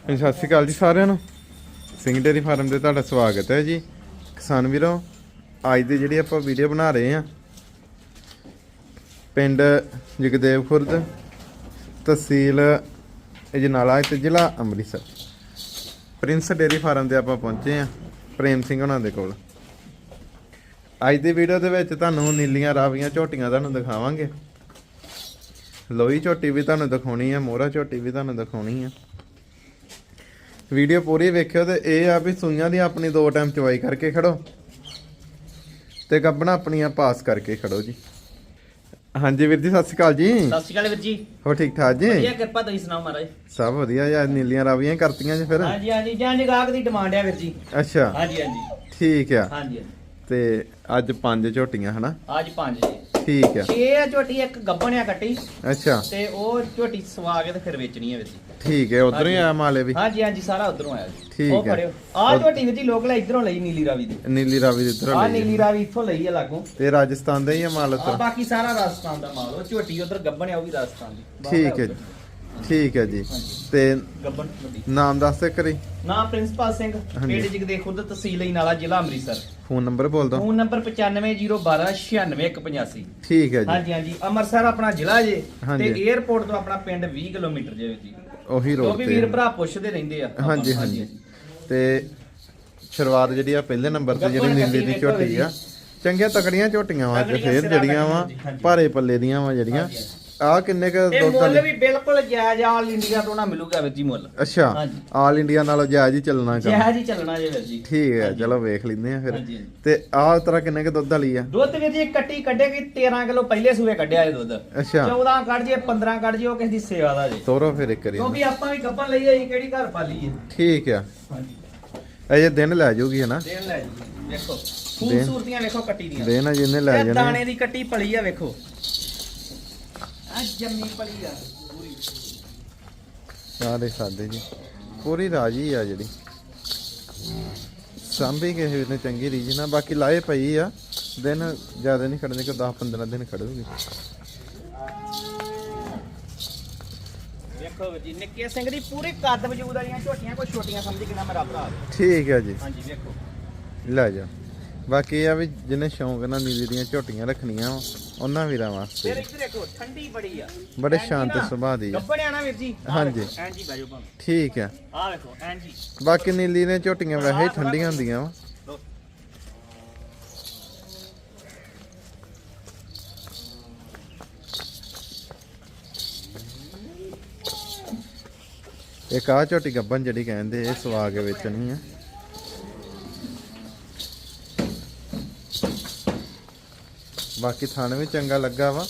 ਸਤਿ ਸ਼੍ਰੀ ਅਕਾਲ ਜੀ ਸਾਰਿਆਂ ਨੂੰ। ਸਿੰਘ ਡੇਰੀ ਫਾਰਮ ਤੇ ਤੁਹਾਡਾ ਸਵਾਗਤ ਹੈ ਜੀ। ਕਿਸਾਨ ਵੀਰੋ, ਅੱਜ ਦੀ ਜਿਹੜੀ ਆਪਾਂ ਵੀਡੀਓ ਬਣਾ ਰਹੇ ਆ ਪਿੰਡ ਜਗਦੇਵ ਖੁਰਦ, ਤਹਿਸੀਲ ਅਜਨਾਲਾ ਤੇ ਜ਼ਿਲ੍ਹਾ ਅੰਮ੍ਰਿਤਸਰ। ਪ੍ਰਿੰਸ ਡੇਰੀ ਫਾਰਮ ਤੇ ਆਪਾਂ ਪਹੁੰਚੇ ਆ ਪ੍ਰੇਮ ਸਿੰਘ ਉਹਨਾਂ ਦੇ ਕੋਲ। ਅੱਜ ਦੀ ਵੀਡੀਓ ਦੇ ਵਿੱਚ ਤੁਹਾਨੂੰ ਨੀਲੀਆਂ ਰਾਵੀਆਂ ਝੋਟੀਆਂ ਤੁਹਾਨੂੰ ਦਿਖਾਵਾਂਗੇ। ਲੋਈ ਝੋਟੀ ਵੀ ਤੁਹਾਨੂੰ ਦਿਖਾਉਣੀ ਆ ਮੋਹਰਾ ਝੋਟੀ ਵੀ ਤੁਹਾਨੂੰ ਦਿਖਾਉਣੀ ਆ ਵੀਡੀਓ ਪੂਰੀ ਵੇਖਿਓ ਤੇ ਇਹ ਆ ਵੀ ਸੂਈਆਂ ਦੀ ਆਪਣੀ ਦੋ ਟਾਈਮ ਚਵਾਈ ਕਰਕੇ ਖੜੋ। ਤੇ ਗੱਬਣਾ ਆਪਣੀਆਂ ਪਾਸ ਕਰਕੇ ਖੜੋ ਜੀ। ਹਾਂਜੀ ਵੀਰ ਜੀ ਸਤਿ ਸ਼੍ਰੀ ਅਕਾਲ ਜੀ। ਸਤਿ ਸ਼੍ਰੀ ਅਕਾਲ ਵੀਰ ਜੀ। ਹੋ ਠੀਕ ਠਾਕ ਜੀ? ਵਧੀਆ ਕਿਰਪਾ ਤੁਸੀਂ ਸੁਣਾਓ ਮਹਾਰਾਜ। ਸਭ ਵਧੀਆ ਯਾਰ ਨੀਲੀਆਂ ਰਾਵੀਆਂ ਕਰਤੀਆਂ ਜੀ ਫਿਰ। ਹਾਂਜੀ ਹਾਂਜੀ ਜਾਂ ਨਿਗਾਹਕ ਦੀ ਡਿਮਾਂਡ ਆ ਵੀਰ ਜੀ। ਅੱਛਾ। ਹਾਂਜੀ ਹਾਂਜੀ। ਠੀਕ ਆ। ਹਾਂਜੀ ਹਾਂਜੀ। ਤੇ ਅੱਜ ਪੰਜ ਝੋਟੀਆਂ ਹਨਾ? ਅੱਜ ਪੰਜ ਜੀ। ਠੀਕ ਆ ਛੇ ਆ ਝੋਟੀ ਇੱਕ ਗੱਬਣ ਆ ਕੱਟੀ। ਅੱਛਾ। ਤੇ ਉਹ ਝੋਟੀ ਸਵਾ ਕੇ ਤੇ ਫਿਰ ਵੇਚਣੀ ਵੀਰ ਜੀ ਠੀਕ ਹੈ ਉਧਰ ਹੀ ਆ ਮਾਲੇ ਵੀ? ਹਾਂਜੀ ਹਾਂਜੀ ਸਾਰਾ ਉਧਰੋਂ ਆਇਆ ਜੀ। ਠੀਕ ਉਹ ਹੈ। ਫੜਿਓ। ਆ ਝੋਟੀ ਵੀਰ ਜੀ ਲੋਕਲ ਇਧਰੋਂ ਲਈ ਨੀਲੀ ਰਾਵੀ ਦੀ। ਨੀਲੀ ਰਾਵੀ ਦੇ ਇੱਧਰ ਆ ਨੀਲੀ ਰਾਵੀ ਇੱਥੋਂ ਲਈ ਆ ਲਾਗੋਂ। ਤੇ ਰਾਜਸਥਾਨ ਦਾ ਹੀ ਆ ਮਾਲ ਆ ਉੱਧਰ ਬਾਕੀ ਸਾਰਾ ਰਾਜਸਥਾਨ ਦਾ ਮਾਲ ਉਹ ਝੋਟੀ ਉਧਰ ਗੱਬਣ ਆ ਉਹ ਵੀ ਰਾਜਸਥਾਨ ਦੀ। ਬਾਹਰ ਠੀਕ ਹੈ ਉੱਧਰ। ਠੀਕ ਹੈ ਜੀ। ਤੇ ਨਾਮ ਦੱਸ ਦੇ ਕਰੀ ਨਾਮ ਪ੍ਰਿੰਸੀਪਲ ਸਿੰਘ। ਪਿੰਡ ਜਗਦੇ ਖੁਰਦ ਤਹਿਸੀਲ ਨਾਲਾ ਜ਼ਿਲ੍ਹਾ ਅੰਮ੍ਰਿਤਸਰ। ਫੋਨ ਨੰਬਰ ਬੋਲ ਦੋ ਫੋਨ ਨੰਬਰ 9501296185 ਠੀਕ ਹੈ ਜੀ। ਹਾਂਜੀ ਹਾਂਜੀ। ਅੰਮ੍ਰਿਤਸਰ ਆਪਣਾ ਜ਼ਿਲ੍ਹਾ ਜੇ। ਤੇ 에어ਪੋਰਟ ਤੋਂ ਆਪਣਾ ਪਿੰਡ 20 ਕਿਲੋਮੀਟਰ ਜੇ ਜੀ ਉਹੀ ਉਹ ਰੋਡ ਵੀ ਤੇ। ਵੀਰ ਭਰਾ ਪੁੱਛਦੇ ਰਹਿੰਦੇ ਆ। ਹਾਂਜੀ ਹਾਂਜੀ। ਤੇ ਸ਼ੁਰੂਆਤ ਜਿਹੜੀ ਆ ਪਹਿਲੇ ਨੰਬਰ ਤੇ ਜਿਹੜੀ ਨੀਲੀ ਦੀ ਝੋਟੀ ਆ। ਚੰਗੀਆਂ ਤਕੜੀਆਂ ਝੋਟੀਆਂ ਵਾ ਤੇ ਫੇਰ ਜਿਹੜੀਆਂ ਵਾ। ਭਾਰੇ ਪੱਲੇ ਦੀਆਂ ਵਾ ਜਿਹੜੀਆਂ। ਆ ਕਿੰਨੇ ਕ ਇਹ ਦੁੱਧ ਮੁੱਲ ਵੀ ਬਿਲਕੁਲ ਜਾਇਜ਼ ਆਲ ਇੰਡੀਆ ਤੋਂ ਨਾ ਮਿਲੂਗਾ ਵੀਰ ਜੀ ਮੁੱਲ। ਅੱਛਾ ਹਾਂਜੀ। ਆਲ ਇੰਡੀਆ ਨਾਲੋਂ ਜਾਇਜ਼ ਹੀ ਚੱਲਣਾ ਕੰਮ। ਜਾਇਜ਼ ਹੀ ਚੱਲਣਾ ਜੇ ਵੀਰ ਜੀ। ਠੀਕ ਹੈ। ਚਲੋ ਵੇਖ ਲੈਂਦੇ ਆ ਫਿਰ। ਹਾਂਜੀ, ਹਾਂਜੀ। ਤੇ ਆਹ ਤਰ੍ਹਾਂ ਕਿੰਨੇ ਕ ਦੁੱਧ ਵਾਲੀ ਆ? ਦੁੱਧ ਵੀਰ ਜੀ ਕੱਟੀ ਕੱਢੇਗੀ 13 ਕਿਲੋ ਪਹਿਲੇ ਸੂਏ ਕੱਢਿਆ ਇਹ ਦੁੱਧ। ਅੱਛਾ। 14 ਕੱਢ ਜੇ 15 ਕੱਢ ਜੇ ਉਹ ਕਿਸੇ ਦੀ ਸੇਵਾ ਦਾ ਜੀ। ਤੋਰੋ ਫਿਰ ਇੱਕ ਵਾਰੀ। ਕਿਉਂਕਿ ਆਪਾਂ ਵੀ ਗੱਪਾਂ ਲਈ ਆਈ ਕਿਹੜੀ ਘਰ ਪਾਲੀ ਹੈ ਠੀਕ ਆ। ਹਾਂਜੀ। ਅਜੇ ਦਿਨ ਲੈ ਜਾਊਗੀ ਹਨਾ ਦੇਣ ਲੈ ਜੀ ਵੇਖੋ ਖੂਬਸੂਰਤੀਆਂ ਵੇਖੋ ਕੱਟੀ ਦੀਆਂ। ਆ ਜਿੰਨੇ ਲੈ ਇਹ ਜਾਣੇ। ਦਾਣੇ ਦੀ ਕੱਟੀ ਪਲੀ ਆ ਵੇਖੋ। ਜੰਮੀ ਪਲੀ ਆ। ਪੂਰੀ ਆ ਦੇ ਸਾਦੇ ਜੀ। ਪੂਰੀ ਰਾਜੀ ਆ ਜਿਹੜੀ। ਸਾਂਭੀ ਕਿਸੇ ਨੇ ਚੰਗੀ ਰੀਜ ਨਾ ਬਾਕੀ ਲਾਏ ਪਈ ਆ। ਦਿਨ ਜ਼ਿਆਦਾ ਨਹੀਂ ਖੜਨੇ ਕੋ 10 15 ਦਿਨ ਖੜੂਗੀ। ਵੇਖੋ ਜੀ ਨਿੱਕੇ ਸਿੰਘ ਦੀ ਪੂਰੀ ਕੱਦ ਵਜੂਦ ਵਾਲੀਆਂ ਝੋਟੀਆਂ ਕੋਈ ਛੋਟੀਆਂ ਸਮਝੀ ਕਿਨਾ ਮੇਰਾ ਭਰਾ। ਠੀਕ ਹੈ ਜੀ। ਹਾਂਜੀ ਵੇਖੋ। ਲੈ ਜਾ। ਬਾਕੀ ਇਹ ਆ ਵੀ ਜਿਹਨੇ ਸ਼ੌਂਕ ਨਾਲ ਨੀਲੀ ਦੀਆਂ ਝੋਟੀਆਂ ਰੱਖਣੀਆਂ ਵਾ ਉਹਨਾਂ ਵੀਰਾਂ ਵਾਸਤੇ। ਫਿਰ ਇੱਧਰ ਦੇਖੋ ਠੰਡੀ ਬੜੀ ਆ। ਬੜੇ ਜੀ ਸ਼ਾਂਤ ਨਾ, ਸੁਭਾਅ ਦੀ ਆ। ਗੱਭਣਿਆ ਨਾ ਵੀਰ ਜੀ। ਆਹ ਹਾਂਜੀ। ਵੇਖੋ, ਐਨ ਜੀ ਬਾਜੋ ਭਾਵੇਂ। ਠੀਕ ਆ। ਆ ਵੇਖੋ ਜੀ। ਬਾਕੀ ਨੀਲੀ ਦੀਆਂ ਝੋਟੀਆਂ ਵੈਸੇ ਹੀ ਠੰਡੀਆਂ ਹੁੰਦੀਆਂ ਵਾ। ਲਓ। ਇੱਕ ਆ ਝੋਟੀ ਗੱਬਨ ਜਿਹੜੀ ਕਹਿੰਦੇ ਇਹ ਸਵਾ ਕੇ ਵੇਚਣੀ ਆ। ਬਾਕੀ ਥਣ ਵੀ ਚੰਗਾ ਲੱਗਾ ਵਾ।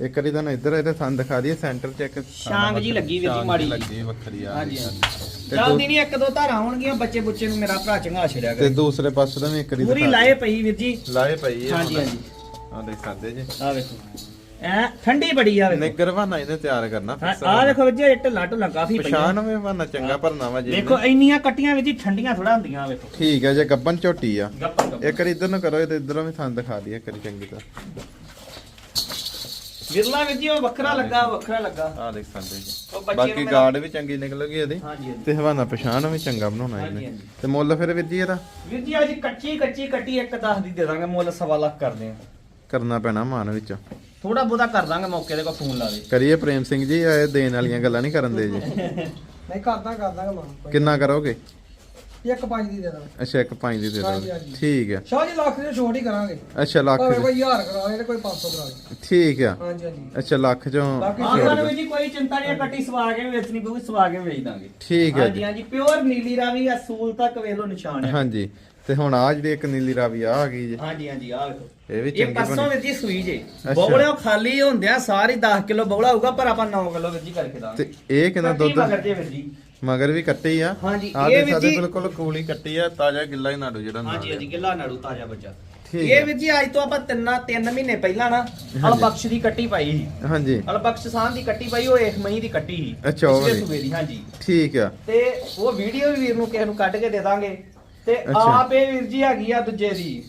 ਇੱਕ ਵਾਰੀ ਤੁਹਾਨੂੰ ਇੱਧਰ ਇਹਦੇ ਥਣ ਦਿਖਾ ਦਈਏ ਸੈਂਟਰ ਚ ਇੱਕ ਸ਼ਾਂਗ ਜੀ ਲੱਗੀ ਜੀ ਸ਼ਾਂਗ ਮਾੜੀ। ਲੱਗੀ ਵੱਖਰੀ ਆ ਹਾਂਜੀ ਜਲਦੀ ਨਹੀਂ ਇੱਕ ਦੋ ਧਾਰਾਂ ਹੋਣਗੀਆਂ ਬੱਚੇ ਬੁੱਚੇ ਨੂੰ ਮੇਰਾ ਭਰਾ ਚੰਗਾ ਛੜਿਆ ਤੇ ਦੂਸਰੇ ਪਾਸੇ ਦਾ ਵੀ ਇੱਕ ਵਾਰੀ ਪੂਰੀ ਦਿਖਾ ਲਾਏ ਪਈ ਵੀਰ ਜੀ। ਲਾਏ ਪਈ ਆ। ਹਾਂਜੀ ਹਾਂਜੀ। ਆ ਦੇਖ ਸਕਦੇ ਜੀ। ਆ ਵੇਖੋ। ਐ ਠੰਡੀ ਬੜੀ ਆ ਵੇਖੋ। ਨਿੱਗਰ ਬਹਾਨਾ ਇਹਨੇ ਤਿਆਰ ਕਰਨਾ ਹਾਂ, ਆ ਵੇਖੋ ਵੀਰ ਜੀ ਇਹ ਢਿੱਲਾ ਢੁੱਲਾ ਕਾਫੀ ਪਈਆਂ। ਪਛਾਣ ਵੀ ਬਹਾਨਾ ਚੰਗਾ ਭਰਨਾ ਵਾ ਜੀ ਵੇਖੋ ਇੰਨੀਆਂ ਕੱਟੀਆਂ ਵੀਰ ਜੀ ਠੰਡੀਆਂ ਥੋੜਾ ਹੁੰਦੀਆਂ ਵੇਖੋ। ਠੀਕ ਹੈ ਜੇ ਗੱਬਨ ਝੋਟੀ ਆ। ਗੱਪਾਂ ਗੱਪਾਂ ਇੱਕ ਵਾਰੀ ਇੱਧਰ ਨੂੰ ਕਰੋ ਤੇ ਇੱਧਰੋਂ ਵੀ ਥਾਂ ਦਿਖਾ ਦਈਏ ਇੱਕ ਵਾਰੀ ਚੰਗੀ ਤਰ੍ਹਾਂ। ਵਿਰਲਾ ਵੀਰ ਜੀ ਉਹ ਵੱਖਰਾ ਲੱਗਾ ਵੱਖਰਾ ਲੱਗਾ। ਆ ਦੇਖ ਸਕਦੇ ਜੀ। ਬਾਕੀ ਮੇਰਾ- ਗਾਰਡ ਵੀ ਚੰਗੀ ਨਿਕਲੂਗੀ ਇਹਦੀ। ਹਾਂਜੀ ਹਾਂਜੀ। ਤੇ ਹਵਾਨਾ ਪਛਾਣ ਵੀ ਚੰਗਾ ਬਣਾਉਣਾ ਹਾਂਜੀ, ਇਹਨੇ। ਹਾਂਜੀ। ਤੇ ਮੁੱਲ ਫਿਰ ਵੀਰ ਜੀ ਇਹਦਾ? ਵੀਰ ਜੀ ਅੱਜ ਕੱਚੀ ਕੱਚੀ ਕੱਟੀ ਇੱਕ 10 ਦੀ ਦੇ ਦਾਂਗੇ ਮੁੱਲ ਸਵਾ ਲੱਖ ਕਰਦੇ ਆ। ਕਰਨਾ ਪੈਣਾ ਮਾਨ ਵਿੱਚ। ਥੋੜਾ ਬਹੁਤਾ ਕਰ ਦਾਂਗੇ ਮੌਕੇ ਦੇ ਕੋ ਫੋਨ ਲਾ ਦੇ। ਕਰੀਏ ਪ੍ਰੇਮ ਸਿੰਘ ਜੀ ਇਹ ਦੇਣ ਵਾਲੀਆਂ ਗੱਲਾਂ ਨਹੀਂ ਕਰਨ ਦੇ ਜੀ। ਨਹੀਂ ਕਰਦਾ ਕਰਦਾ ਮਾਨ ਕਿੰਨਾ ਕਰੋਗੇ? ਇੱਕ ਪੰਜ ਦੀ ਦੇ ਦਾਂ ਅੱਛਾ ਇੱਕ ਪੰਜ ਦੀ ਦੇ ਦੋ। ਠੀਕ ਹੈ ਸ਼ਾਹ ਜੀ ਲੱਖ ਦੀ ਛੋਟ ਹੀ ਕਰਾਂਗੇ। ਅੱਛਾ ਲੱਖ। ਕੋਈ 1000 ਕਰਾ ਦੇ ਤੇ ਕੋਈ 500 ਕਰਾ ਦੇ ਠੀਕ ਆ। ਹਾਂਜੀ ਹਾਂਜੀ। ਅੱਛਾ ਲੱਖ ਚੋਂ ਬਾਕੀ ਹਾਂ। ਜੀ ਕੋਈ ਚਿੰਤਾ ਨਹੀਂ ਹੈ, ਕੱਟੀ ਸਵਾ ਕੇ ਵੇਚਣੀ ਪਊਗੀ ਸਵਾ ਕੇ ਵੇਚ ਦਾਂਗੇ। ਠੀਕ ਹੈ ਹਾਂਜੀ ਜੀ ਹਾਂਜੀ ਪਿਓਰ ਨੀਲੀ ਰਾਵੀ ਅਸੂਲ ਤੱਕ ਵੇਖ ਲਓ ਨਿਸ਼ਾਨ ਹੈ। ਹਾਂਜੀ। ਤੇ ਹੁਣ ਆ ਜਿਹੜੀ ਇੱਕ ਨੀਲੀ ਰਾਵੀ ਆ ਆ ਗਈ ਜੀ। ਹਾਂਜੀ ਹਾਂਜੀ ਆ ਵੇਖੋ। ਇਹ ਵੀ ਇਹ ਚੰਗੀ ਪਰਸੋਂ ਬਣੀ। ਵਿੱਚ ਹੀ ਸੂਈ ਜੇ। ਅੱਛਾ। ਬੋਗਲਿਓ ਖਾਲੀ ਹੁੰਦਿਆ ਸਾਰੀ 10 ਕਿਲੋ ਬੋਗਲਾ ਹੋਊਗਾ ਪਰ ਆਪਾਂ 9 ਕਿਲੋ ਵਿੱਚ ਹੀ ਕਰਕੇ ਦਾਂਗੇ। ਤੇ ਇਹ ਕਿੰਨਾ ਦੁੱਧ? ਮਗਰ ਜੇ ਵੀਰ ਜੀ। ਮਗਰ ਵੀ ਕੱਟੀ ਆ। ਹਾਂਜੀ, ਇਹ ਵੀ ਜੀ- ਬਿਲਕੁਲ ਕੂਲੀ ਕੱਟੀ ਆ ਤਾਜ਼ਾ ਗਿੱਲਾ ਹੀ ਨਾੜੂ ਜਿਹੜਾ ਨਾਲ ਹਾਂਜੀ ਹਾਂਜੀ ਗਿੱਲਾ ਨਾੜੂ ਤਾਜ਼ਾ ਬੱਚਾ। ਠੀਕ ਇਹ। ਵੀਰ ਜੀ ਅੱਜ ਤੋਂ ਆਪਾਂ ਤਿੰਨ ਤਿੰਨ ਮਹੀਨੇ ਪਹਿਲਾਂ ਨਾ ਅਲਬਖਸ਼ ਦੀ ਕੱਟੀ ਪਾਈ ਸੀ। ਹਾਂਜੀ। ਅਲਬਖਸ਼ ਸਾਹ ਦੀ ਕੱਟੀ ਪਾਈ ਉਹ ਇੱਕ ਮਹੀਂ ਦੀ ਕੱਟੀ ਸੀ। ਅੱਛਾ, ਉਹ ਪਿਛਲੇ ਵਾਲੀ। ਸੂਬੇ ਦੀ ਹਾਂਜੀ। ਠੀਕ ਆ। ਤੇ ਉਹ ਵੀਡੀਓ ਵੀ ਵੀਰ ਨੂੰ ਕਿਸੇ ਨੂੰ ਕੱਢ ਕੇ ਦੇ ਦਾਂਗੇ। ਤੇ। ਆਪ ਇਹ ਵੀਰ ਜੀ ਹੈਗੀ ਆ ਦੂਜੇ ਦੀ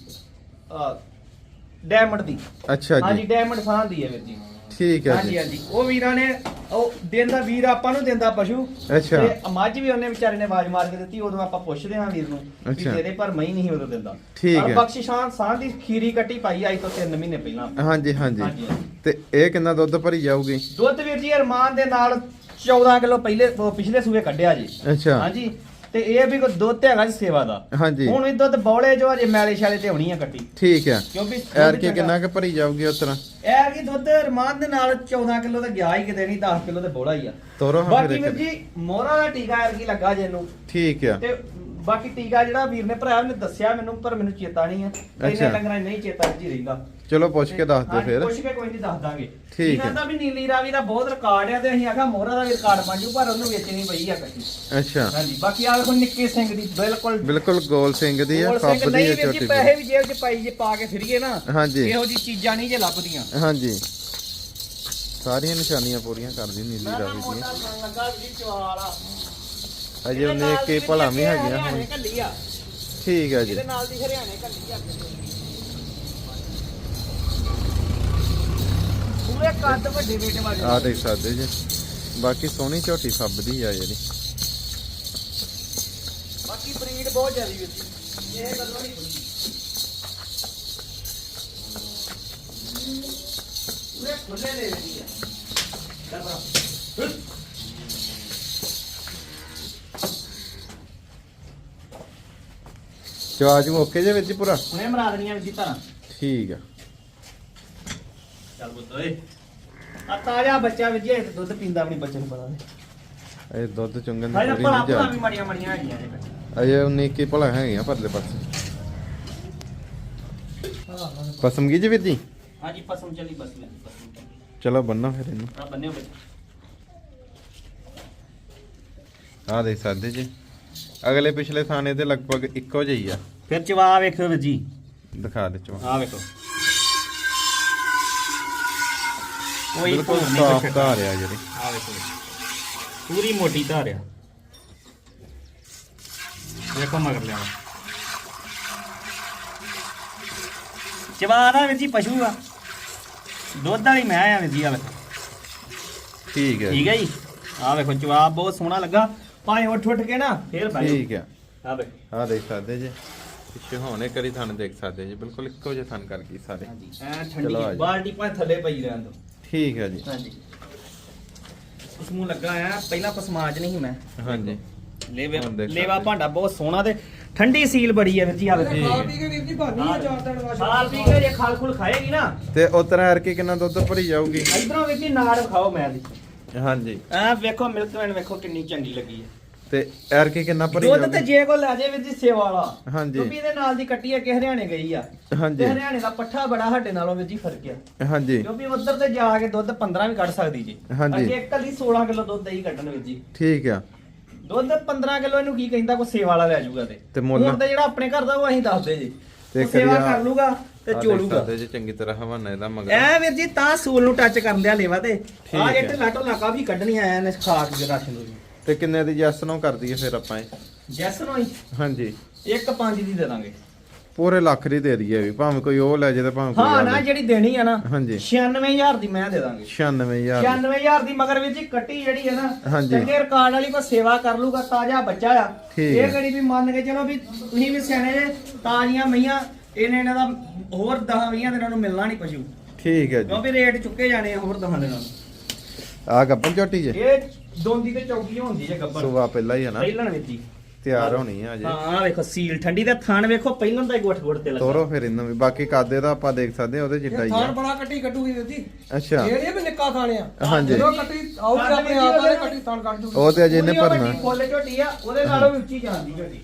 ਡਾਇਮੰਡ ਦੀ। ਅੱਛਾ ਹਾਂਜੀ ਜੀ ਡਾਇਮੰਡ ਸਾਹ ਦੀ ਹੈ ਵੀਰ ਜੀ। ਠੀਕ ਹੈ ਹਾਂਜੀ ਜੀ। ਹਾਂਜੀ। ਉਹ ਵੀਰਾਂ ਨੇ ਉਹ ਦਿੰਦਾ ਵੀਰ ਆਪਾਂ ਨੂੰ ਦਿੰਦਾ ਪਸ਼ੂ। ਅੱਛਾ। ਤੇ ਮੱਝ ਵੀ ਉਹਨੇ ਵਿਚਾਰੇ ਨੇ ਆਵਾਜ਼ ਮਾਰ ਕੇ ਦਿੱਤੀ ਉਦੋਂ ਆਪਾਂ ਪੁੱਛਦੇ ਹਾਂ ਵੀਰ ਨੂੰ ਵੀ ਦੇ ਪਰ ਮਈ ਨਹੀਂ ਉਦੋਂ ਦਿੰਦਾ। ਠੀਕ ਹੈ। ਬਖਸ਼ਿਸ਼ਾਂ ਸਾਹ ਦੀ ਖੀਰੀ ਕੱਟੀ ਪਾਈ ਆਈ ਤੋਂ 3 ਮਹੀਨੇ ਪਹਿਲਾਂ। ਹਾਂਜੀ ਹਾਂਜੀ। ਹਾਂਜੀ, ਹਾਂਜੀ। ਤੇ ਇਹ ਕਿੰਨਾ ਦੁੱਧ ਭਰੀ ਜਾਊਗੀ? ਦੁੱਧ ਵੀਰ ਜੀ ਅਰਮਾਨ ਦੇ ਨਾਲ 14 ਕਿਲੋ ਪਹਿਲੇ ਪਿਛਲੇ ਸੂਏ ਕੱਢਿਆ ਜੀ। ਅੱਛਾ। ਹਾਂਜੀ। ਤੇ ਇਹ ਵੀ ਕੋਈ ਦੁੱਧ ਹੈਗਾ ਜੀ ਸੇਵਾ ਦਾ। ਹਾਂਜੀ। ਹੁਣ ਇਹ ਦੁੱਧ ਬੌਲੇ ਜੋ ਅਜੇ ਮੈਲੇ ਸ਼ਾਲੇ ਤੇ ਹੋਣੀ ਆ ਕੱਟੀ। ਠੀਕ ਹੈ ਕਿਉਂਕਿ ਐਰ ਕੀ ਕਿੰਨਾ ਕੁ ਭਰੀ ਜਾਊਗੀ ਉਸ ਤਰ੍ਹਾਂ? ਐਰ ਕੀ ਦੁੱਧ ਅਰਮਾਨ ਦੇ ਨਾਲ 14 ਕਿਲੋ ਤੇ ਗਿਆ ਹੀ ਕਿਤੇ ਨਹੀਂ 10 ਕਿਲੋ ਤੇ ਬੋਲਾ ਹੀ ਆ। ਤੋਰੋ ਹਾਂ ਬਾਕੀ ਵੀਰ ਜੀ ਮੋਹਰਾ ਦਾ ਟੀਕਾ ਐਰ ਕੀ ਲੱਗਾ ਜੇ ਇਹਨੂੰ। ਠੀਕ ਆ। ਤੇ ਬਾਕੀ ਟੀਕਾ ਜਿਹੜਾ ਵੀਰ ਨੇ ਭਰਾਇਆ ਉਹਨੇ ਦੱਸਿਆ ਮੈਨੂੰ ਪਰ ਮੈਨੂੰ ਚੇਤਾ ਨਹੀਂ ਆ। ਡੰਗਰਾਂ 'ਚ ਨਹੀਂ ਚੇਤਾ ਜੀ ਰਹਿੰਦਾ। ਚਲੋ ਪੁੱਛ ਕੇ ਦੱਸ ਦਿਓ ਹਾਂਜੀ, ਫਿਰ। ਪੁੱਛ ਕੇ ਕੋਈ ਨਹੀਂ ਦੱਸ ਦਾਂਗੇ। ਠੀਕ ਇਹਨਾਂ ਹੈ। ਦਾ ਵੀ ਨੀਲੀ ਰਾਵੀ ਦਾ ਬਹੁਤ ਰਿਕਾਰਡ ਆ ਤੇ ਅਸੀਂ ਆਖਾ ਮੋਹਰਾ ਦਾ ਵੀ ਰਿਕਾਰਡ ਬਣ ਜੂ ਪਰ ਉਹਨੂੰ ਵੇਚਣੀ ਪਈ ਆ ਕੱਟੀ ਅੱਛਾ। ਹਾਂਜੀ ਬਾਕੀ ਆ ਵੇਖੋ ਨਿੱਕੇ ਸਿੰਘ ਦੀ ਬਿਲਕੁਲ ਬਿਲਕੁਲ ਗੋਲ ਸਿੰਘ ਦੀ ਆ ਸਿੰਘ ਦੀ ਨਹੀਂ ਆ ਵੀਰ ਜੀ ਛੋਟੀ ਪੈਸੇ ਵੀ ਜੇਬ 'ਚ ਪਾਈ ਜੇ ਪਾ ਕੇ ਫਿਰੀਏ ਨਾ ਹਾਂਜੀ। ਇਹੋ ਜੀ ਚੀਜ਼ਾਂ ਨਹੀਂ ਜੇ ਲੱਭਦੀਆਂ। ਹਾਂਜੀ। ਸਾਰੀਆਂ ਨਿਸ਼ਾਨੀਆਂ ਪੂਰੀਆਂ ਕਰਦੀ ਨੀਲੀ ਰਾਵੀ ਸੰਗ ਲੱਗਾ ਜੀ ਚਵਾਲ ਅਜੇ ਉਹਨੇ ਕੇ ਭਲਾ ਵੀ ਹੈਗੀਆਂ ਹੁਣ। ਆ। ਠੀਕ ਹੈ ਜੀ। ਇਹਦੇ ਨਾਲ ਦੀ ਹਰਿਆਣੇ ਘੱਲੀ ਆ। ਪੂਰੇ ਕੱਦ ਵੱਡੇ ਬੇਟੇ ਵਾਲੇ ਆ ਦੇਖ ਸਕਦੇ ਜੀ। ਬਾਕੀ ਸੋਹਣੀ ਝੋਟੀ ਫੱਬਦੀ ਆ ਜਿਹੜੀ। ਬਾਕੀ ਬਰੀਡ ਬਹੁਤ ਜ਼ਿਆਦੀ ਵੀਰ ਜੀ। ਇਹ ਗੱਲੋਂ ਨਹੀਂ ਪੂਰੇ ਖੁੱਲੇ ਦੇ ਚਵਾਜ ਮੌਕੇ ਜੇ ਵਿੱਚ ਪੂਰਾ? ਹੁਣੇ ਮਰਾ ਦੇਣੀਆਂ ਜੀ ਧਾਰਾਂ ਠੀਕ ਆ। ਪੁੱਤ ਓਏ। ਆ ਤਾਜ਼ਾ ਬੱਚਾ ਵੀਰ ਜੀ ਇਹ ਤਾਂ ਦੁੱਧ ਪੀਂਦਾ ਆਪਣੀ ਬੱਚੇ ਨੂੰ ਪਤਾ ਨਹੀਂ ਇਹ ਦੁੱਧ ਚੁੰਗਣ ਦੀ ਹਾਏ ਪੂਰੀ ਭਲਾ ਨਹੀਂ ਭਲਾ ਜਾ ਵੀ ਮੜੀਆਂ ਮੜੀਆਂ ਹੈਗੀਆਂ ਨੇ ਬੱਚੇ। ਅਜੇ 19 ਕੀ ਭਲਾ ਹੈਗੀਆਂ ਪਰਲੇ ਪਾਸੇ। ਹਾਂ ਹਾਂ ਪਸਮ ਕੀ ਜੀ ਵੀਰ ਜੀ ਹਾਂਜੀ ਪਸਮ ਚਲੀ ਬਸ ਵੀਰ ਜੀ ਪਸਮ ਚਲੀ। ਚਲੋ ਬੰਨੋ ਫਿਰ ਇਹਨੂੰ। ਆ ਬੰਨਿਓ ਬੱਚੇ। ਆ ਦੇਖ ਸਕਦੇ ਜੀ। ਅਗਲੇ ਪਿਛਲੇ ਥਾਣੇ ਦੇ ਲਗਭਗ ਇੱਕੋ ਜਿਹੀ ਆ। ਫਿਰ ਚਵਾ ਵੇਖਿਓ ਵੀਰ ਜੀ। ਦਿਖਾ ਦੇ ਚਵਾ। ਆ ਵੇਖੋ। ਕੋਈ ਬਿਲਕੁਲ ਭੋਰ ਨਹੀਂ ਸਾਫ਼ ਕੋਈ ਧਾਰ ਆ ਜਿਹੜੀ। ਆ ਵੇਖੋ। ਪੂਰੀ ਮੋਟੀ ਧਾਰ ਆ। ਵੇਖੋ ਮਗਰ ਲਿਆ ਚਵਾ ਦਾ ਵੀਰ ਜੀ ਪਸ਼ੂ ਆ। ਦੁੱਧ ਵਾਲੀ ਮੈਂ ਆ ਵੀਰ ਜੀ ਆ ਵੇਖੋ। ਠੀਕ ਹੈ। ਠੀਕ ਹੈ ਜੀ? ਆ ਵੇਖੋ ਜਵਾਬ ਬਹੁਤ ਸੋਹਣਾ ਲੱਗਾ। ਭਾਵੇਂ ਉੱਠ ਉੱਠ ਕੇ ਨਾ ਫੇਰ ਭਾਈ। ਠੀਕ ਆ ਆ ਵੇਖੋ। ਆ ਦੇਖ ਸਕਦੇ ਜੀ। ਪਿੱਛੇ ਹੋਣੇ ਕਰੀ ਥਣ ਦੇਖ ਸਕਦੇ ਜੀ। ਬਿਲਕੁਲ ਇੱਕੋ ਜਿਹੇ ਥਣ ਕਰ ਗਈ ਸਾਰੇ। ਹਾਂਜੀ ਐ ਚਲੋ ਠੰਡੀ ਆ ਜੀ। ਬਾਲਟੀ ਭਾਵੇਂ ਥੱਲੇ ਪਈ ਰਹਿਣ ਦੋ ਠੀਕ ਹੈ ਜੀ। ਹਾਂਜੀ। ਉਸ ਨੂੰ ਲੱਗਾ ਆ ਪਹਿਲਾਂ ਪਸਮਾਜ ਨਹੀਂ ਮੈਂ। ਹਾਂਜੀ। ਲੇਵੇ ਹੁਣ ਦੇਖ। ਲੇਵਾ। ਭਾਂਡਾ ਬਹੁਤ ਸੋਹਣਾ ਤੇ ਠੰਡੀ ਸੀਲ ਬੜੀ ਹੈ ਵੀਰ ਜੀ ਆ ਵੇਖੋ। ਖਾ ਪੀ ਕੇ ਵੀਰ ਜੀ ਬਾਨੀ ਆ ਚਾਰ ਦਿਨ ਬਾਅਦ ਸਾਲ ਪੀ ਕੇ ਜੇ ਖਾਲ ਖੁਲ ਖਾਏਗੀ ਨਾ। ਤੇ ਉਤਰਾ ਹਰ ਕੇ ਕਿੰਨਾ ਦੁੱਧ ਭਰੀ ਜਾਊਗੀ। ਇਧਰੋਂ ਜੀ ਨਾੜ ਖਾਓ ਮੈਂ ਦੀ ਹਾਂਜੀ। ਆ ਵੇਖੋ ਮਿਲਕ ਮੈਨ ਵੇਖੋ ਕਿੰਨੀ ਚੰਗੀ ਲੱਗੀ ਹੈ ਤੇ ਐਰ ਕੇ ਕਿੰਨਾ ਭਰੀ ਦੁੱਧ ਤੇ ਜੇ ਕੋ ਲੈ ਜੇ ਵੀਰ ਜੀ ਸੇਵਾ ਵਾਲਾ। ਹਾਂਜੀ। ਕਿਉਂਕਿ ਇਹਦੇ ਨਾਲ ਦੀ ਕੱਟੀ ਹੈ ਕਿ ਹਰਿਆਣੇ ਗਈ ਆ। ਹਾਂਜੀ। ਤੇ ਹਰਿਆਣੇ ਦਾ ਪੱਠਾ ਬੜਾ ਸਾਡੇ ਨਾਲੋਂ ਵੀਰ ਜੀ ਫ਼ਰਕ ਆ। ਹਾਂਜੀ। ਕਿਉਂਕਿ ਉੱਧਰ ਤੇ ਜਾ ਕੇ ਦੁੱਧ 15 ਵੀ ਕੱਢ ਸਕਦੀ ਜੀ। ਹਾਂਜੀ। ਅਸੀਂ ਇੱਕ ਕੱਲੀ 16 ਕਿਲੋ ਦੁੱਧ ਦਹੀਂ ਕੱਢਣ ਵਿੱਚ ਜੀ। ਠੀਕ ਆ। ਦੁੱਧ 15 ਕਿਲੋ ਇਹਨੂੰ ਕੀ ਕਹਿੰਦਾ ਕੋਈ ਸੇਵਾ ਵਾਲਾ ਲੈ ਜਾਊਗਾ ਤੇ। ਤੇ ਮੁੱਲ? ਤੇ ਜਿਹੜਾ ਆਪਣੇ ਘਰ ਦਾ ਉਹ ਅਸੀਂ ਦੱਸਦੇ ਜੀ। ਤੇ ਸੇਵਾ ਕਰ ਲੂਗਾ ਤੇ ਚੋਲੂਗਾ ਜੀ ਚੰਗੀ ਤਰ੍ਹਾਂ ਹਵਾਨਾ ਇਹਦਾ ਮਗਰ। ਐ ਵੀਰ ਜੀ ਤਾਂ ਸੂਲ ਨੂੰ ਟੱਚ ਕਰਨ ਦਿਆ ਲੇਵਾ ਤੇ। ਆ। ਹੈ। ਇੱਥੇ ਲਾਟੋ ਲਾਕਾ ਵੀ ਕੱਢਣੀ ਆਇਆ ਨੇ ਖਾ ਕੇ ਰਾਸ਼ਨ ਨੂੰ ਤੇ ਕਿੰਨੇ ਦੀ ਜੈਸ ਨੂੰ ਕਰ ਦਈਏ ਫਿਰ ਆਪਾਂ ਇਹ? ਜੈਸ ਨੂੰ ਹੀ ਹਾਂਜੀ। ਇੱਕ ਪੰਜ ਦੀ ਦੇ ਦਾਂਗੇ। ਪੂਰੇ ਲੱਖ ਦੀ ਦੇ ਦਈਏ ਵੀ ਭਾਵੇਂ ਕੋਈ ਉਹ ਲੈ ਜੇ ਤੇ ਭਾਵੇਂ ਕੋਈ ਹਾਂ ਨਾ ਜਿਹੜੀ ਦੇਣੀ ਆ ਨਾ ਹਾਂਜੀ। 96000 ਦੀ ਮੈਂ ਦੇ ਦਾਂਗੇ। 96000 96000 ਦੀ। ਮਗਰ ਜੀ ਕੱਟੀ ਜਿਹੜੀ ਹੈ ਨਾ ਹਾਂਜੀ। ਚੰਗੇ ਰਿਕਾਰਡ ਵਾਲੀ ਕੋ ਸੇਵਾ ਕਰ ਲੂਗਾ ਤਾਜ਼ਾ ਬੱਚਾ ਆ। ਠੀਕ ਇਹ ਹੈ। ਕਿਹੜੀ ਵੀ ਮੰਨ ਕੇ ਚਲੋ ਵੀ ਤੁਸੀਂ ਵੀ ਸਿਆਣੇ ਜੇ ਤਾਜ਼ੀਆਂ ਮਈਆਂ ਇਹਨੇ ਇਹਨਾਂ ਦਾ ਹੋਰ 10 20 ਦਿਨਾਂ ਨੂੰ ਮਿਲਣਾ ਨਹੀਂ ਪਸ਼ੂ ਠੀਕ ਹੈ ਜੀ। ਕਿਉਂਕਿ ਰੇਟ ਚੁੱਕੇ ਜਾਣੇ ਆ ਹੋਰ 10 ਦਿਨਾਂ ਨੂੰ। ਆ ਗੱਪਨ ਝੋਟੀ ਜੇ। ਇਹ ਦੋਂਦੀ ਤੇ ਚੌਕੀ ਹੁੰਦੀ ਜੇ ਗੱਬਰ ਸੁਬਾ ਪਹਿਲਾਂ ਹੀ ਹੈ ਨਾ। ਪਹਿਲਣ ਵਿੱਚ ਹੀ। ਤਿਆਰ ਹੋਣੀ ਆ ਅਜੇ ਹਾਂ ਆਹ ਵੇਖੋ ਸੀਲ ਠੰਡੀ ਦਾ ਥਾਣ ਵੇਖੋ ਪਹਿਲਾਂ ਤਾਂ ਹੀ ਗੋਠ ਗੋਠ ਤੇ ਲੱਗਾ। ਤੋਰੋ ਫਿਰ ਇਹਨੂੰ ਵੀ ਬਾਕੀ ਕਾਦੇ ਦਾ ਆਪਾਂ ਦੇਖ ਸਕਦੇ ਹਾਂ ਉਹਦੇ ਜਿੱਡਾ ਹੀ ਥਾਣ ਆ ਬੜਾ ਕੱਟੀ ਕੱਟੂਗੀ ਵੀਰ ਜੀ। ਅੱਛਾ। ਨਹੀਂ ਵੀ ਨਿੱਕਾ ਥਾਣੇ ਆ। ਹਾਂਜੀ। ਜਦੋਂ ਕੱਟੀ ਆਊਗੀ ਆਪਣੇ ਆਪ ਆ ਕੱਟੀ ਥਾਣ ਕੱਢ ਜੂਗੀ ਉਹ ਤੇ ਅਜੇ ਇਹਨੇ ਉਹ ਭਰਨਾ। ਵੱਡੀ ਫੁੱਲ ਝੋਟੀ ਆ ਉਹਦੇ ਨਾਲੋਂ ਵੀ ਉੱਚੀ ਜਾਂਦੀ ਝੋਟੀ।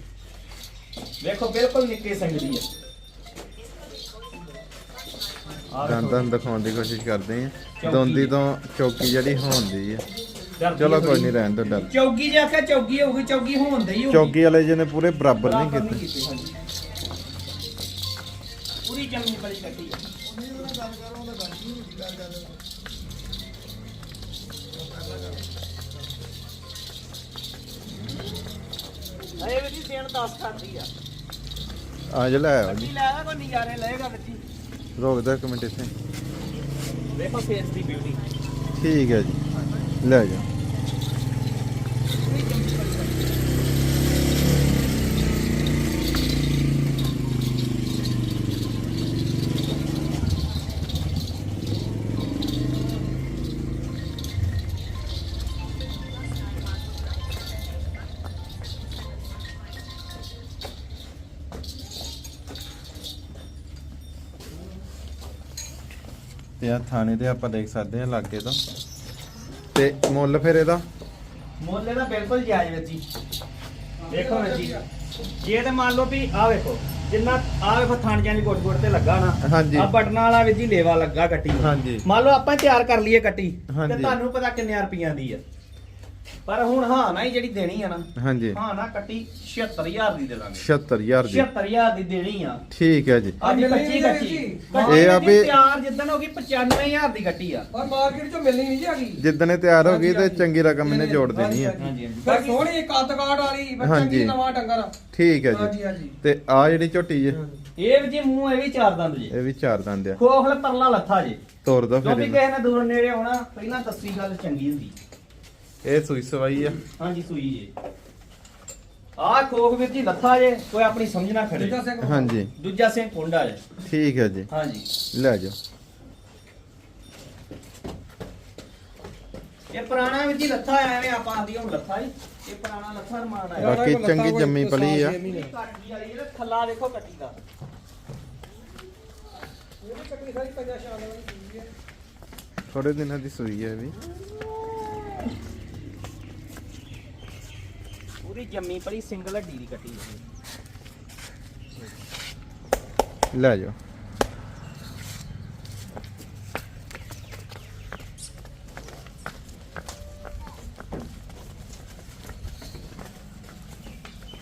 ਵੇਖੋ ਬਿਲਕੁਲ ਨਿੱਕੇ ਸੰਗਦੀ ਆ। ਆਹ ਵੇਖੋ। ਦੰਦਾਂ ਦਿਖਾਉਣ ਦੀ ਕੋਸ਼ਿਸ਼ ਕਰਦੇ ਆ ਦੋਂਦੀ ਤੋਂ ਚੌਕੀ ਜਿਹੜੀ ਹੋਣਦੀ ਆ। ਚਲੋ ਕੋਈ ਨਹੀਂ ਰਹਿਣ ਦੋ ਡਰ। ਚੌਗੀ ਜੇ ਆਖਿਆ ਚੌਗੀ ਹੋਊਗੀ ਚੌਗੀ ਹੋਣ ਦੇ ਹੀ ਹੋਊਗੀ। ਚੌਕੀ ਵਾਲੇ ਜਿਹਨੇ ਪੂਰੇ ਬਰਾਬਰ ਨਹੀਂ ਬਰਾਬਰ ਕੀਤੇ। ਹਾਂਜੀ। ਪੂਰੀ ਜੰਮੀ ਬੜੀ ਕੱਟੀ ਅਰੇ ਵੀ ਦੇਣ 10 ਕਰਦੀ ਆ। ਆ ਜਾ ਲੈ ਆਓ ਜੀ। ਲੈ ਆ ਕੋਈ ਨਜ਼ਾਰੇ ਲਏਗਾ ਬੱਚੀ ਰੋਕ ਦੋ ਇੱਕ ਮਿੰਟ ਇੱਥੇ। ਵੇਖੋ ਫੇਸ ਦੀ ਬਿਊਟੀ ਠੀਕ ਹੈ ਜੀ। ਲੈ ਜਾ। ਤੇ ਆ ਥਾਣੇ ਤੇ ਆਪਾਂ ਦੇਖ ਸਕਦੇ ਹਾਂ ਲਾਗੇ ਤੋਂ। ਤੇ ਮੁੱਲ ਫਿਰ ਇਹਦਾ ਮੁੱਲ ਇਹਦਾ ਬਿਲਕੁਲ ਜਾਇਜ਼ ਵਿੱਚ ਜੀ ਦੇਖੋ ਵੀਰ ਜੀ ਜੇ ਤੇ ਮੰਨ ਲਓ ਵੀ ਆ ਵੇਖੋ ਜਿੰਨਾ ਆ ਵੇਖੋ ਥਣ ਜਾਂ ਗੋਟ ਗੋਟ ਤੇ ਲੱਗਾ ਨਾ ਹਾਂਜੀ। ਆ ਬਟਨਾਂ ਵਾਲਾ ਵੀਰ ਜੀ ਲੇਵਾ ਲੱਗਾ ਕੱਟੀ। ਹਾਂਜੀ। ਮੰਨ ਲਓ ਆਪਾਂ ਤਿਆਰ ਕਰ ਲਈਏ ਕੱਟੀ ਤੇ ਹਾਂਜੀ। ਤੁਹਾਨੂੰ ਪਤਾ ਕਿੰਨੇ ਰੁਪਈਆਂ ਦੀ ਆ ਪਰ ਹੁਣ ਹਾਂ ਨਾ ਹੀ ਜਿਹੜੀ ਦੇਣੀ ਆ ਨਾ ਹਾਂਜੀ। ਹਾਂ ਨਾ ਕੱਟੀ 76000 ਦੀ ਦੇ ਦਾਂਗੇ। 76000 ਦੀ। 76000 ਦੀ ਦੇਣੀ ਆ। ਠੀਕ ਹੈ ਜੀ। ਅੱਜ ਕੱਚੀ ਕੱਚੀ। ਇਹ ਆ ਵੀ- ਤਿਆਰ ਜਿੱਦਣ ਹੋ ਗਈ 95000 ਦੀ ਕੱਟੀ ਆ। ਪਰ ਮਾਰਕੀਟ ਚੋਂ ਮਿਲਣੀ ਨਹੀਂ ਜੀ ਹੈਗੀ ਜਿੱਦਣ ਇਹ ਤਿਆਰ ਹੋ ਗਈ ਤੇ ਚੰਗੀ ਰਕਮ ਇਹਨੇ ਜੋੜ ਦੇਣੀ ਹੈ ਹਾਂਜੀ ਫਿਰ ਸੋਹਣੀ ਕੱਦ ਕਾਟ ਵਾਲੀ ਫਿਰ। ਚੰਗੀ ਨਵਾਂ ਡੰਗਰ। ਠੀਕ ਹੈ ਜੀ। ਤੇ ਆ ਜਿਹੜੀ ਝੋਟੀ ਜੇ। ਇਹ ਵੀ ਜੀ ਮੂੰਹ ਇਹ ਵੀ ਚਾਰ ਦੰਦ ਜੀ। ਇਹ ਵੀ ਚਾਰ ਦੰਦ ਆ। ਖੋਖਲ ਤਰਲਾ ਲੱਥਾ ਜੀ। ਤੋਰ ਦੋ ਜੋ ਫਿਰ ਵੀ ਇਹਨੂੰ। ਕਿਸੇ ਨੇ ਦੂਰ ਨੇੜੇ ਆਉਣਾ ਪਹਿਲਾਂ ਦੱਸੀ ਗੱਲ ਚੰਗੀ ਹੁੰਦੀ। ਇਹ ਸੂਈ ਸਵਾਈ ਆ। ਹਾਂਜੀ ਸੂਈ ਜੀ। ਆਹ ਖੋਖ ਵੀਰ ਜੀ ਲੱਥਾ ਜੇ ਕੋਈ ਆਪਣੀ ਸਮਝ ਨਾ ਖੜੇ। ਦੂਜਾ ਸਿੰਘ। ਹਾਂਜੀ। ਦੂਜਾ ਸਿੰਘ ਕੁੰਡਾ ਜੇ। ਠੀਕ ਹੈ ਜੀ। ਹਾਂਜੀ। ਲੈ ਜਾਓ। ਇਹ ਪੁਰਾਣਾ ਵੀਰ ਜੀ ਲੱਥਾ ਐਵੇਂ ਆਪਾਂ ਆਂਦੀ ਹੁਣ ਲੱਥਾ ਹੀ ਇਹ ਪੁਰਾਣਾ ਲੱਥਾ ਰਮਾਨ ਆਇਆ ਬਾਕੀ ਚੰਗੀ ਜੰਮੀ ਪਲੀ ਆ। ਕੱਟੀ ਵਾਲੀ ਇਹਦਾ ਥੱਲਾ ਦੇਖੋ ਕੱਟੀ ਦਾ। ਇਹ ਵੀ ਚੱਕਰੀ ਸਾਰੀ ਪੰਜਾ ਸ਼ਾਨ ਵਾਲੀ ਚੀਜ਼ ਹੈ ਥੋੜੇ ਦਿਨਾਂ ਦੀ ਸੂਈ ਹੈ ਵੀ। ਪੂਰੀ ਜੰਮੀ ਪਲੀ ਸਿੰਗਲ ਹੱਡੀ ਦੀ ਕੱਟੀ ਹੋਈ ਲੈ ਜਾਓ।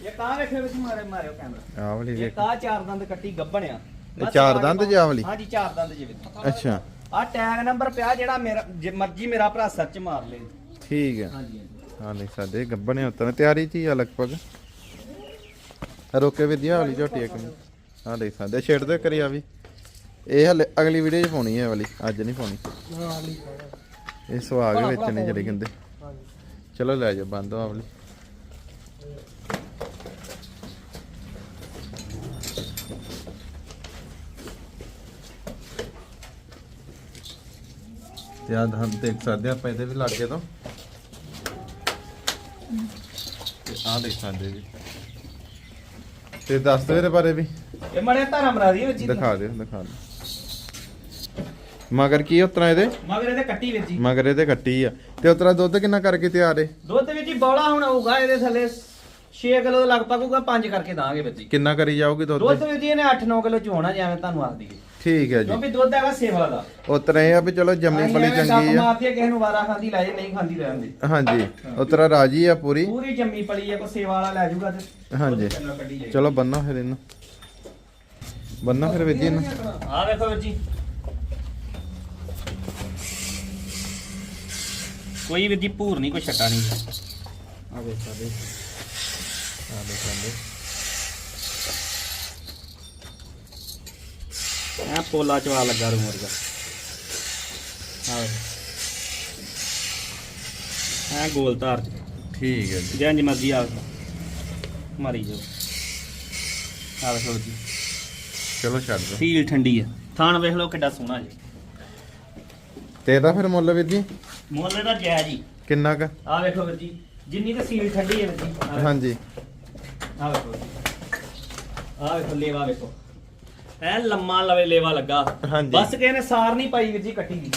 ਇਹ ਕਾ ਵੇਖੇ ਵਿੱਚ ਮਾਰੇ ਮਾਰਿਓ ਕੈਮਰਾ ਆਹ ਵਾਲੀ ਇਹ ਵੇਖ। ਕਾ ਚਾਰ ਦੰਦ ਕੱਟੀ ਗੱਬਣਿਆ ਇਹ ਚਾਰ ਦੰਦ ਜਾਂ ਵਾਲੀ? ਹਾਂਜੀ ਚਾਰ ਦੰਦ ਜੀ ਵਿੱਚ ਅੱਛਾ। ਆ ਟੈਗ ਨੰਬਰ ਪਿਆ ਜਿਹੜਾ ਮੇਰਾ ਜੇ ਮਰਜ਼ੀ ਮੇਰਾ ਭਰਾ ਸਰਚ ਮਾਰ ਲੇ। ਠੀਕ ਹੈ। ਹਾਂਜੀ ਹਾਂਜੀ। ਹਾਂ ਨਹੀਂ ਸਾਡੇ ਗੱਬਣੇ ਉਤਰ ਤਿਆਰੀ ਚ ਹੀ ਆ ਲਗਭਗ। ਰੋਕੇ ਵਿਦਿਆ ਵਾਲੀ ਝੋਟੀ ਇੱਕ ਹਾਂ ਦੇਖ ਸਕਦੇ ਛੇੜ ਦੇ ਕਰੀ ਆ ਵੀ। ਇਹ ਹਲੇ ਅਗਲੀ ਵੀਡੀਓ 'ਚ ਪਾਉਣੀ ਹੈ ਵਾਲੀ, ਅੱਜ ਨਹੀਂ ਪਾਉਣੀ। ਹਾਂ ਇਹ ਸੁਹਾਗ ਵਿੱਚ ਨਹੀਂ ਜਿਹੜੇ ਕਹਿੰਦੇ। ਚਲੋ ਲੈ ਜਾ ਬੰਦ ਆ ਵਾਲੀ। ਤੇ ਆ ਦੇਖ ਸਕਦੇ ਆ ਆਪਾਂ, ਇਹਦੇ ਵੀ ਲਾਗੇ ਤੋਂ। ਤੇ ਆ ਦੇਖ ਸਕਦੇ ਜੀ। ਤੇ ਦੱਸ ਦਿਓ ਇਹਦੇ ਬਾਰੇ ਵੀ। ਇਹ ਮੜੇ ਧਰਮ ਰਾਦੀ ਵਿੱਚ ਹੀ। ਦਿਖਾ ਦਿਓ ਦਿਖਾ ਦਿਓ। ਮਗਰ ਕੀ ਉਤਰਾ ਇਹਦੇ? ਮਗਰ ਇਹਦੇ ਕੱਟੀ ਵਿੱਚ ਹੀ। ਮਗਰ ਇਹਦੇ ਕੱਟੀ ਆ। ਤੇ ਉਤਰਾ ਦੁੱਧ ਕਿੰਨਾ ਕਰਕੇ ਤਿਆਰ ਏ? ਦੁੱਧ ਵਿੱਚ ਹੀ ਬੌਲਾ ਹੁਣ ਹੋਊਗਾ ਇਹਦੇ ਥੱਲੇ 6 ਕਿਲੋ ਲਗਭਗ ਹੋਊਗਾ 5 ਕਰਕੇ ਦਾਂਗੇ ਵਿੱਚ ਹੀ। ਕਿੰਨਾ ਕਰੀ ਜਾਊਗੀ ਦੁੱਧ? ਦੁੱਧ ਵਿੱਚ ਹੀ ਇਹਨੇ 8-9 ਕਿਲੋ ਚੋਣਾ ਜਿਵੇਂ ਤੁਹਾਨੂੰ ਆਖ ਦਈਏ ਠੀਕ ਹੈ ਜੀ। ਕਿਉਂਕਿ ਦੁੱਧ ਹੈਗਾ ਸੇਵਾ ਦਾ। ਉਤਰਾ ਆ ਵੀ ਚਲੋ ਜੰਮੀ ਪਲੀ ਚੰਗੀ ਆ। ਮਾਰਦੀ ਆ ਕਿਸੇ ਨੂੰ ਵਾਰਾ ਖਾਂਦੀ ਲੈ ਜੇ ਨਹੀਂ ਖਾਂਦੀ ਰਹਿਣ ਦੇ। ਹਾਂਜੀ ਉਤਰਾ ਰਾਜੀ ਆ ਪੂਰੀ। ਪੂਰੀ ਜੰਮੀ ਪਲੀ ਹੈ ਕੋ ਸੇਵਾ ਵਾਲਾ ਲੈ ਜਾਊਗਾ ਤੇ। ਹਾਂਜੀ। ਚਲੋ ਬੰਨਾ ਫਿਰ ਇਹਨੂੰ। ਬੰਨਾ ਫਿਰ ਵਿਧੀ ਇਹਨੂੰ। ਆ ਵੇਖੋ ਵੀਰ ਜੀ। ਕੋਈ ਵੀਰ ਜੀ ਭੂਰ ਨਹੀਂ ਕੋਈ ਛੱਟਾ ਨਹੀਂ। ਆ ਵੇਖ ਸਕਦੇ ਆ ਵੇਖ ਸਕਦੇ ਆ ਪੋਲਾ ਚਵਾ ਲੱਗਾ ਰੂ ਵਰਗਾ ਆ ਆ ਗੋਲ ਧਾਰ ਚ। ਠੀਕ ਹੈ ਜੀ। ਜੰਜ ਮਰਜ਼ੀ ਆ ਮਾਰੀ ਜਾਓ। ਆ ਵੇਖੋ ਜੀ। ਚਲੋ ਛੱਡ ਦੋ ਫੀਲ ਠੰਡੀ ਆ। ਥਾਣ ਵੇਖ ਲਓ ਕਿੱਡਾ ਸੋਹਣਾ ਜੀ। ਤੇ ਇਹਦਾ ਫਿਰ ਮੁੱਲ ਵੀਰ ਜੀ? ਮੁੱਲ ਦਾ ਜੈ ਜੀ ਕਿੰਨਾ ਕ? ਆ ਵੇਖੋ ਵੀਰ ਜੀ। ਜਿੰਨੀ ਤੇ ਸੀਲ ਠੰਡੀ ਹੈ ਵੀਰ ਜੀ। ਆਹ ਵੇਖੋ। ਹਾਂਜੀ। ਆ ਵੇਖੋ ਆ ਵੇਖੋ ਲੇਵਾ ਵੇਖੋ। ਐ ਲੰਮਾ ਲਵੇ ਲੇਵਾ ਲੱਗਾ ਹਾਂਜੀ। ਬਸ ਕਿਸੇ ਨੇ ਸਾਰ ਨਹੀਂ ਪਾਈ ਵੀਰ ਜੀ ਕੱਟੀ ਦੀ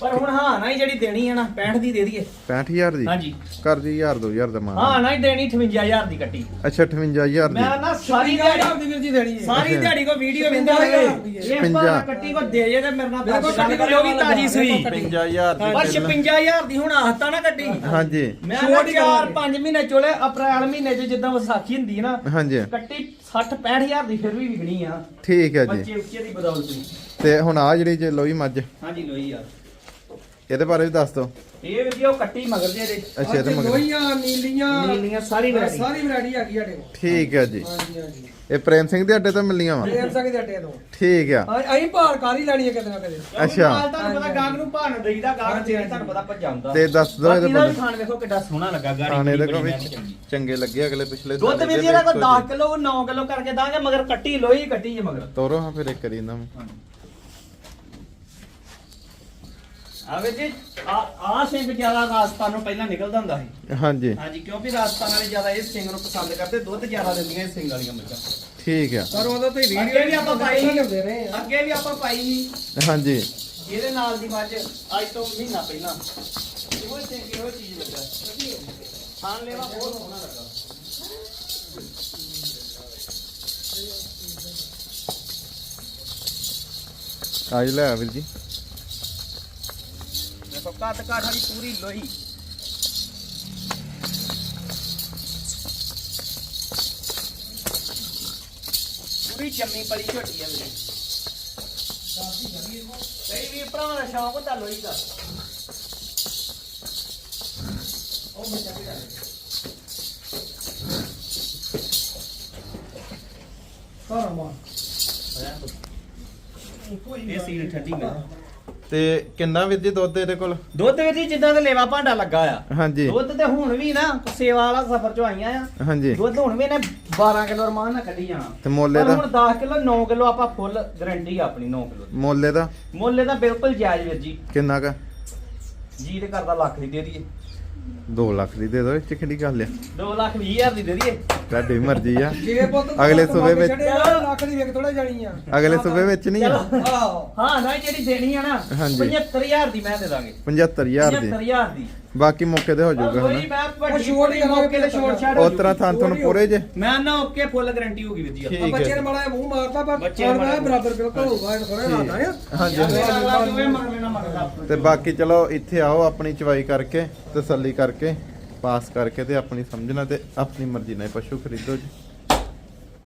ਪਰ ਹੁਣ ਹਾਂ ਨਾ ਹੀ ਜਿਹੜੀ ਦੇਣੀ ਹੈ ਨਾ 65 ਦੀ ਦੇ ਦਈਏ। 65000 ਦੀ? ਹਾਂਜੀ। ਕਰ ਦੀ 1000 2000 ਦਾ ਮਾਨ ਹਾਂ ਨਾ ਹੀ ਦੇਣੀ 58000 ਦੀ ਕੱਟੀ। ਅੱਛਾ 58000 ਮੈਂ ਦੀ। ਨਾ ਸਾਰੀ ਦਿਹਾੜੀ ਦੀ ਵੀਰ ਜੀ ਦੇਣੀ ਹੈ। ਸਾਰੀ। ਦਿਹਾੜੀ ਕੋ ਵੀਡੀਓ ਵੇਂਦਾ ਪੰਜਾਹ ਰਹੇ ਹਜ਼ਾਰ ਦੀ ਹੈ। ਇਹ ਪਰ। ਕੱਟੀ ਕੋ ਦੇ ਜੇ ਤੇ ਮੇਰੇ ਨਾਲ ਦੱਸ ਕੱਟੀ ਕਰਿਓ ਵੀ ਤਾਜੀ ਸੂਈ ਮੇਰੇ ਕੋਲ 55000 ਦੀ ਪਰ ਪਹਿਲਾਂ। 56000 ਦੀ ਹੁਣ ਆਹਤਾ ਨਾ ਕੱਟੀ ਹਾਂਜੀ। ਮੈਂ ਛੋਟ ਨਾ ਹੀ 4 ਕਰਾਂਗੇ। 5 ਮਹੀਨੇ ਚੋਲੇ ਅਪ੍ਰੈਲ ਮਹੀਨੇ ਚ ਜਿੱਦਾਂ ਵਿਸਾਖੀ ਹੁੰਦੀ ਹੈ ਨਾ ਹਾਂਜੀ। ਕੱਟੀ 60 65000 ਦੀ ਫਿਰ ਵੀ ਵਿਕਣੀ ਆ। ਠੀਕ ਹੈ ਜੀ। ਬੱਚੇ ਉੱਚੇ ਦੀ ਬਦੌਲਤ। ਤੇ ਹੁਣ ਆ ਜਿਹੜੀ ਜੇ ਲੋਈ ਮੱਝ? ਹਾਂਜੀ ਲੋਈ ਯਾਰ ਇਹਦੇ ਬਾਰੇ ਵੀ ਦੱਸ ਦਿਓ। ਇਹ ਵੀਡੀਓ ਕੱਟੀ ਮਗਰ ਜੇ ਇਹਦੇ। ਅੱਛਾ ਇਹਦੇ ਮਗਰ। ਲੋਈਆਂ ਨੀਲੀਆਂ। ਨੀਲੀਆਂ ਸਾਰੀ variety। ਸਾਰੀ ਵੈਰਾਈਟੀ ਹੈਗੀ ਸਾਡੇ ਕੋਲ। ਠੀਕ ਹੈ ਜੀ। ਹਾਂਜੀ ਹਾਂਜੀ। ਇਹ ਪ੍ਰੇਮ ਸਿੰਘ ਦੇ ਅੱਡੇ ਤੋਂ ਮਿਲੀਆਂ ਵਾ? ਪ੍ਰੇਮ ਸਿੰਘ ਦੇ ਅੱਡੇ ਤੋਂ। ਠੀਕ ਆ। ਅਸੀਂ ਭਾਰ ਕਰ ਹੀ ਲੈਣੀ ਹੈ ਕਿਤੇ ਨਾ ਕਿਤੇ। ਅੱਛਾ। ਮਾਲ ਤੁਹਾਨੂੰ ਪਤਾ ਗਾਹਕ ਨੂੰ ਭਾਣ ਦੇਈਦਾ ਗਾਹਕ ਜਿਹੜੇ ਤੁਹਾਨੂੰ ਪਤਾ ਭਜਾਉਂਦਾ ਤੇ ਦੱਸ ਇਹਦੇ ਦਾ ਵੀ ਬਾਰੇ। ਖਾਣ ਵੇਖੋ ਕਿੱਡਾ ਸੋਹਣਾ ਲੱਗਾ ਗਾੜੀ ਖਾਣੇ ਦੇ ਬੜੀ ਵਿੱਚ ਚੰਗੀ। ਲੱਗੇ ਅਗਲੇ ਪਿਛਲੇ ਦੁੱਧ ਵੀ ਦੇ ਜਿਹੜਾ ਕੋ ਵੇਖੋ 10 ਕਿਲੋ 9 ਕਿਲੋ ਕਰਕੇ ਦਾਂਗੇ ਮਗਰ ਕੱਟੀ ਲੋਈ ਕੱਟੀ ਜੇ ਮਗਰ। ਤੋਰੋ ਹਾਂ ਫਿਰ ਇੱਕ ਕਰੀ ਇਹਨਾਂ ਨੂੰ। ਆਵੇ ਜੀ ਆ ਆ ਸਿੰਘ ਜ਼ਿਆਦਾ ਰਾਜਸਥਾਨ ਨੂੰ ਪਹਿਲਾਂ ਨਿਕਲਦਾ ਹੁੰਦਾ ਸੀ। ਹਾਂਜੀ। ਹਾਂਜੀ ਕਿਉਂਕਿ ਰਾਜਸਥਾਨ ਵਾਲੇ ਜ਼ਿਆਦਾ ਇਸ ਸਿੰਘ ਨੂੰ ਪਸੰਦ ਕਰਦੇ ਦੁੱਧ ਜ਼ਿਆਦਾ ਦਿੰਦੀਆਂ ਇਸ ਸਿੰਘ ਵਾਲੀਆਂ ਮੱਝਾਂ ਠੀਕ ਆ। ਪਰ ਉਦੋਂ ਤੇ ਵੀਡੀਓ ਅੱਗੇ ਵੀ ਆਪਾਂ ਪਾਈ ਸੀ। ਲਿਆਉਂਦੇ ਰਹੇ ਆ। ਅੱਗੇ ਵੀ ਆਪਾਂ ਪਾਈ ਸੀ। ਹਾਂਜੀ। ਇਹਦੇ ਨਾਲ ਦੀ ਮੱਝ ਅੱਜ ਤੋਂ ਮਹੀਨਾ ਪਹਿਲਾਂ। ਇਹੋ ਹੀ ਸਿੰਘ ਇਹੋ ਚੀਜ਼ ਲੱਗਾ। ਖਾਣ ਲੈਵਾ ਬਹੁਤ ਸੋਹਣਾ ਲੱਗਾ। ਆਜ ਲੈ ਆ ਵੀਰ ਜੀ। ਕੱਟ ਕੱਟ ਵਾਲੀ ਪੂਰੀ ਲੋਈ। ਪੂਰੀ ਜੰਮੀ ਪਲੀ ਝੋਟੀ ਆ ਵੀਰੇ। ਕਈ ਵੀ ਭਰਾਵਾਂ ਦਾ ਸ਼ੌਕ ਹੁੰਦਾ ਲੋਈ ਦਾ। ਉਹ ਬੱਚਾ ਵੀ ਸਾਰਾ ਮਾਲ ਇਹ ਸੀਲ ਠੰਡੀ ਮੈਂ ਤੇ ਕਿੰਨਾ ਵੀਰ ਜੀ ਦੁੱਧ ਇਹਦੇ ਕੋਲ? ਦੁੱਧ ਵੀ ਜੀ ਜਿੱਦਾਂ ਤੇ ਲੇਵਾ ਭਾਂਡਾ ਲੱਗਾ ਆ। ਹਾਂਜੀ। ਦੁੱਧ ਤੇ ਹੁਣ ਵੀ ਨਾ ਸੇਵਾ ਵਾਲਾ ਸਫਰ ਚੋਂ ਆਈਆਂ ਆ। ਹਾਂਜੀ। ਦੁੱਧ ਹੁਣ ਵੀ ਨੇ 12 ਕਿਲੋ ਰਮਾਨ ਨਾਲ ਕੱਢੀ ਜਾਣਾ। ਤੇ ਮੋਲੇ ਦਾ? ਹੁਣ 10 ਕਿਲੋ 9 ਕਿਲੋ ਆਪਾਂ ਫੁੱਲ ਗਾਰੰਟੀ ਆਪਣੀ 9 ਕਿਲੋ ਦੀ। ਮੋਲੇ ਦਾ? ਮੁੱਲ ਇਹਦਾ ਬਿਲਕੁਲ ਜਾਇਜ਼ ਵੀਰ ਜੀ। ਕਿੰਨਾ ਕਾ? ਜੀ ਤੇ ਕਰਦਾ ਲੱਖ ਦੀ ਦੇ ਦਈਏ। 2 ਲੱਖ ਦੀ ਦੇ ਦੋ ਚ ਕਿਹੜੀ ਗੱਲ ਆ? 2 ਲੱਖ 20 ਹਜ਼ਾਰ ਦੀ ਦੇ ਦਈਏ। ਤੁਹਾਡੀ ਮਰਜ਼ੀ ਆ। ਜੇ ਪੁੱਤ ਅਗਲੇ ਸੂਬੇ ਵਿੱਚ- ਲੱਖ ਦੀ ਵੇਖ ਥੋੜਾ ਜਾਣੀ ਆ। ਅਗਲੇ ਸੂਬੇ ਵਿੱਚ ਨਹੀਂ ਆ। ਹਾਂ ਨਾ ਜਿਹੜੀ ਦੇਣੀ ਆ ਨਾ ਹਾਂਜੀ। 75000 ਦੀ ਮੈਂ ਦੇ ਦਾਂਗੇ। 75000 ਦੀ। 75000 ਦੀ। ਬਾਕੀ ਮੌਕੇ ਤੇ ਹੋ ਜਾਊਗਾ ਹਨਾ। ਛੋਟ ਹੀ ਕਰਾਂਗੇ ਮੌਕੇ ਤੇ ਛੋਟ ਛਾੜ ਉਹ ਤਰ੍ਹਾਂ ਥਾਂ ਤੁਹਾਨੂੰ ਪੂਰੇ ਜੇ। ਮੈਂ ਨਾ ਓਕੇ ਫੁੱਲ ਗਾਰੰਟੀ ਹੋਗੀ ਵੀਰ ਜੀ। ਬੱਚੇ। ਨੇ ਮਾੜਾ ਮੂੰਹ ਮਾਰਦਾ ਪਰ ਮੈਂ। ਬਰਾਬਰ ਬਿਲਕੁਲ ਹੋਊਗਾ ਇਹ ਥੋੜਾ ਲਾਦਾ ਆ। ਹਾਂਜੀ ਤੇ ਬਾਕੀ ਚਲੋ ਇੱਥੇ ਆਓ ਆਪਣੀ ਚਵਾਈ ਕਰਕੇ ਤਸੱਲੀ ਕਰਕੇ ਪਾਸ ਕਰਕੇ ਤੇ ਆਪਣੀ ਸਮਝਣਾ ਤੇ ਆਪਣੀ ਮਰਜ਼ੀ ਨਾਲ ਪਸ਼ੂ ਖਰੀਦੋ ਜੀ।